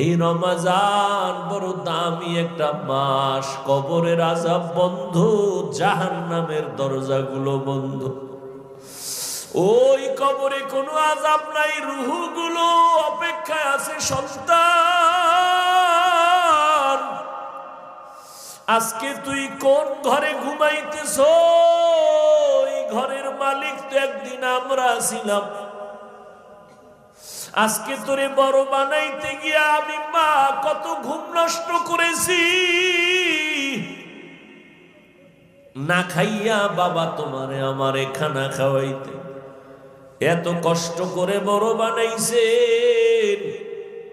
এই রমাজান বড় দামি একটা মাস। কবরের আজাব বন্ধ জাহান নামের দরজাগুলো বন্ধ। ওই কবরে কোনো আজাব নাই, রুহুগুলো অপেক্ষায় আছে সন্তান। আজকে তুই কোন ঘরে ঘুমাইতেছ? ঘরের মালিক তো একদিন আমরা ছিলাম। আজকে তোরে বড় বানাইতে গিয়া আমি মা কত ঘুম নষ্ট করেছি। না খাইয়া বাবা তোমারে আমার খানা খাওয়াইতে। এত কষ্ট করে বড় বানাইছে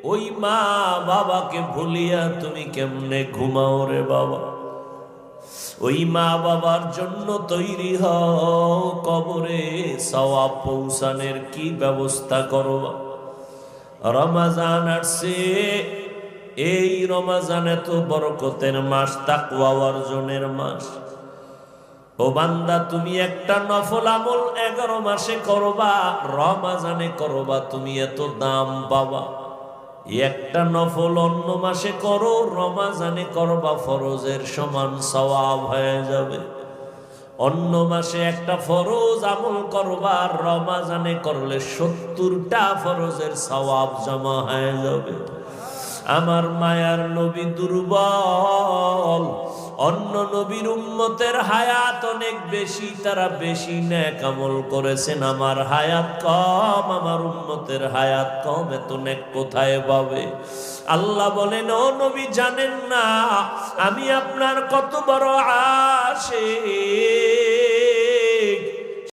ওই মা বাবাকে ভুলিয়া তুমি কেমনে ঘুমাও রে বাবা? ওই মা বাবার জন্য তৈরি হও কবরে পৌঁছানের কি ব্যবস্থা করবা? রমাজান আসছে। এই রমাজান এত বরকতের মাস, তাকওয়া অর্জনের মাস। ও বান্দা, তুমি একটা নফল আমল এগারো মাসে করবা, রমাজানে করবা, তুমি এত দাম পাবা। একটা নফল অন্য মাসে করো, রমাজানে করবা, ফরজের সমান সওয়াব হয়ে যাবে। অন্য মাসে একটা ফরজ আমল করবার, রমাজানে করলে সত্তরটা ফরজের সওয়াব জমা হয়ে যাবে। আমার মায়ার নবী দুর্বল, অন্য নবীর উম্মতের হায়াত অনেক বেশি, তারা বেশি ন্যাক আমল করেছেন। আমার হায়াত কম, আমার উম্মতের হায়াত কম, এত নেক কোথায় পাবে? আল্লাহ বলেন, ও নবী, জানেন না, আমি আপনার কত বড় আসে